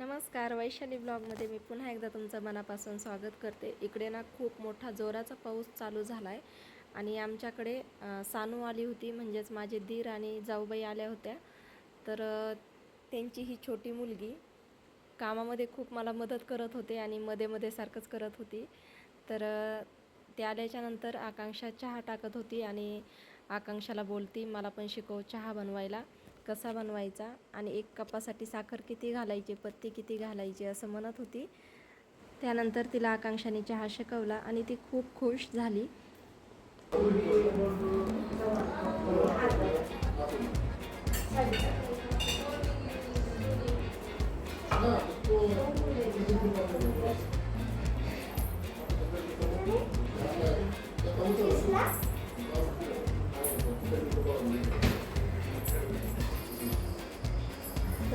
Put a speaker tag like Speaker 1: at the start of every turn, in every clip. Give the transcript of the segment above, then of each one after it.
Speaker 1: नमस्कार वैशाली ब्लॉगमध्ये मी पुन्हा एकदा तुमचं मनापासून स्वागत करते. इकडे ना खूप मोठा जोराचा पाऊस चालू झाला आहे आणि आमच्याकडे सानू आली होती म्हणजेच माझे दीर आणि जाऊबाई आल्या होत्या. तर त्यांची ही छोटी मुलगी कामामध्ये खूप मला मदत करत होते आणि मध्ये मध्ये सारखंच करत होती. तर ते आल्याच्यानंतर आकांक्षा चहा टाकत होती आणि आकांक्षाला बोलती मला पण शिकव चहा बनवायला. कसा बनवायचा आणि एक कपासाठी साखर किती घालायची पत्ती किती घालायची असं म्हणत होती. त्यानंतर तिला आकांक्षाने चहा शिकवला आणि ती खूप खुश झाली.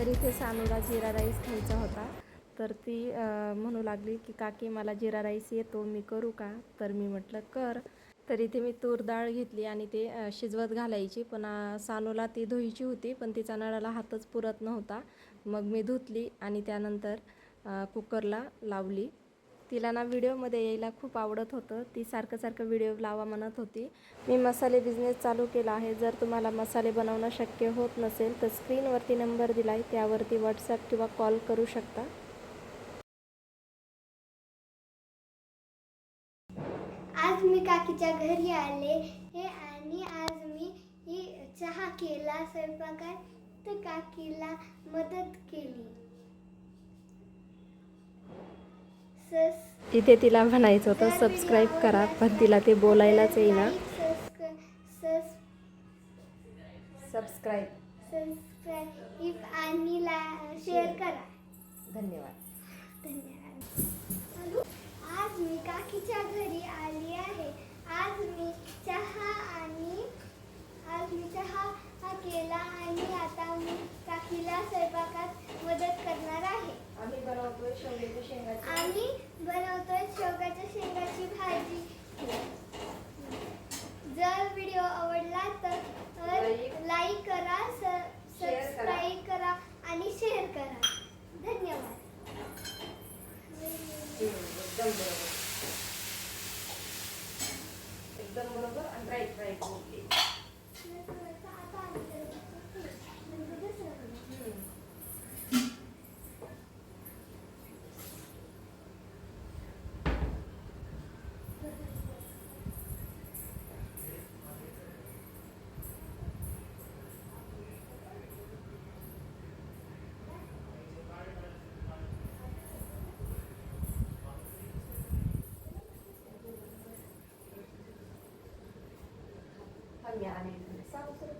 Speaker 1: तर इथे सानूला जिरा राईस खायचा होता. तर ती म्हणू लागली की काकी मला जिरा राईस येतो मी करू का? तर मी म्हटलं कर. तर इथे मी तूर डाळ घेतली आणि ते शिजवत घालायची. पण सानूला ती धुवायची होती पण तिचा नळाला हातच पुरत नव्हता. मग मी धुतली आणि त्यानंतर कुकरला लावली. तिला ना व्हिडिओमध्ये यायला खूप आवडत होतं. ती सारखं सारखं व्हिडिओ लावा म्हणत होती. मी मसाले बिझनेस चालू केला आहे. जर तुम्हाला मसाले बनवणं शक्य होत नसेल तर स्क्रीनवरती नंबर दिला आहे त्यावरती व्हॉट्सॲप किंवा कॉल करू शकता.
Speaker 2: आज मी काकीच्या घरी आले हे आणि आज मी ही चहा केला स्वयंपाकात तर काकीला मदत केली.
Speaker 1: इथे तिला म्हणायचं होतं सबस्क्राईब करा पण तिला ते बोलायलाच येईना. सबस्क्राईब
Speaker 2: सबस्क्राईब आणि ला शेअर करा.
Speaker 1: धन्यवाद.
Speaker 2: धन्यवाद. आज मी काकीच्या घरी आली आहे. आज मी चहा आणि आज मी चहा हा केला आणि आता मी काकीला स्वयंपाकात मदत करणार आहे
Speaker 1: आम्ही बनवतोय शेवग्याच्या शेंगाची
Speaker 2: आम्ही बनवतोय शेवगाच्या शेंगाची भाजी जर व्हिडिओ आवडला तर
Speaker 1: Like.
Speaker 2: लाईक करा
Speaker 1: करा.
Speaker 2: सबस्क्राईब करा आणि शेअर करा धन्यवाद
Speaker 1: एकदम बरोबर एकदम बरोबर आणि राईट राईट ओके आणि आणि सांगू सर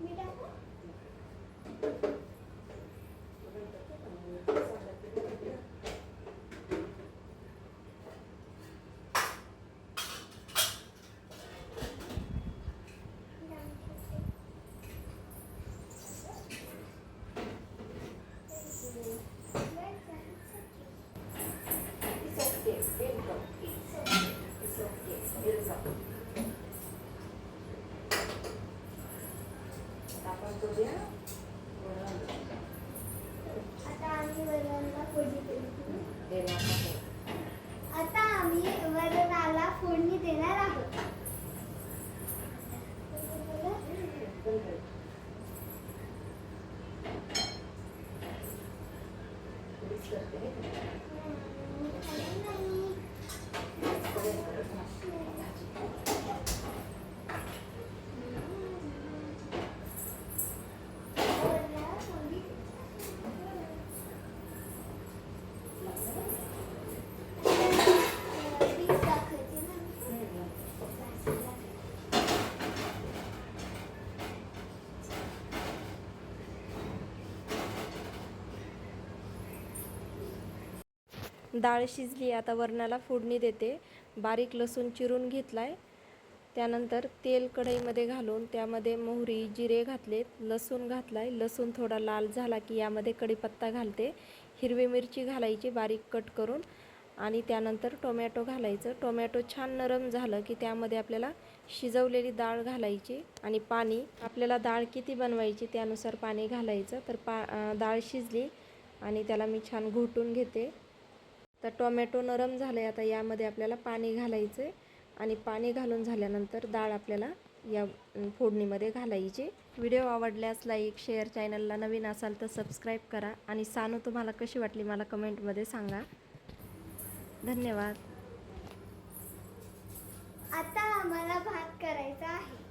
Speaker 2: मी टाकू?
Speaker 1: आपण करूया
Speaker 2: आता आम्ही वरणाला फोडणी देऊ. आता आम्ही वरणाला फोडणी
Speaker 1: डाळ शिजली आता वरणाला फोडणी देते. बारीक लसूण चिरून घेतला आहे त्यानंतर तेल कढईमध्ये घालून त्यामध्ये मोहरी जिरे घातलेत. लसूण घातलाय. लसूण थोडा लाल झाला की यामध्ये कढीपत्ता घालते. हिरवी मिरची घालायची बारीक कट करून आणि त्यानंतर टोमॅटो घालायचं. टोमॅटो छान नरम झालं की त्यामध्ये आपल्याला शिजवलेली डाळ घालायची आणि पाणी आपल्याला डाळ किती बनवायची त्यानुसार पाणी घालायचं. तर पा डाळ शिजली आणि त्याला मी छान घोटून घेते. तर टोमॅटो नरम झाले आता यामध्ये आपल्याला पाणी घालायचं आहे आणि पाणी घालून झाल्यानंतर डाळ आपल्याला या फोडणीमध्ये घालायची. व्हिडिओ आवडल्यास लाईक शेअर चॅनलला नवीन असाल तर सबस्क्राईब करा. आणि सानू तुम्हाला कशी वाटली मला कमेंटमध्ये सांगा. धन्यवाद.
Speaker 2: आता आम्हाला भात करायचा आहे.